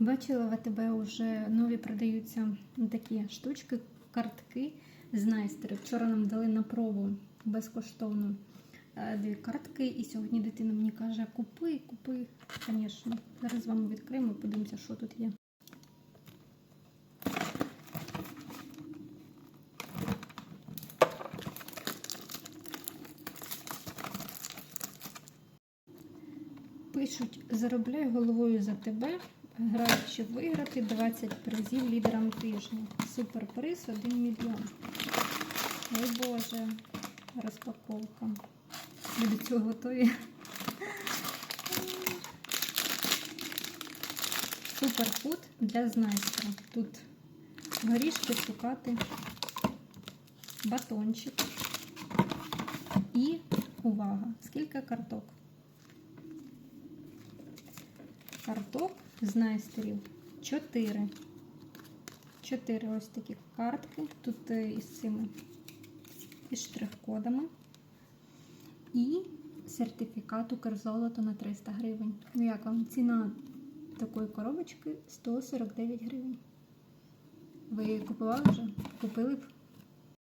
Бачила в АТБ вже нові продаються такі штучки, картки з найстери. Вчора нам дали на пробу безкоштовно е, дві картки, і сьогодні дитина мені каже: купи, купи. Звісно, зараз з вами відкриємо подивимося, що тут є. Пишуть, заробляй головою за тебе, грай, щоб виграти 20 призів лідерам тижня. Суперприз 1 мільйон. Ой Боже, розпаковка. Ви до цього готові. Суперфуд для знайстра. Тут горішки, цукати, батончик і увага! Скільки карток? Карток з найстерів 4. 4 ось такі картки. Тут е, із цими із штрих-кодами. І сертифікат Укрзолото на 300 гривень. Ну як вам ціна такої коробочки 149 гривень. Ви купували вже? Купили б?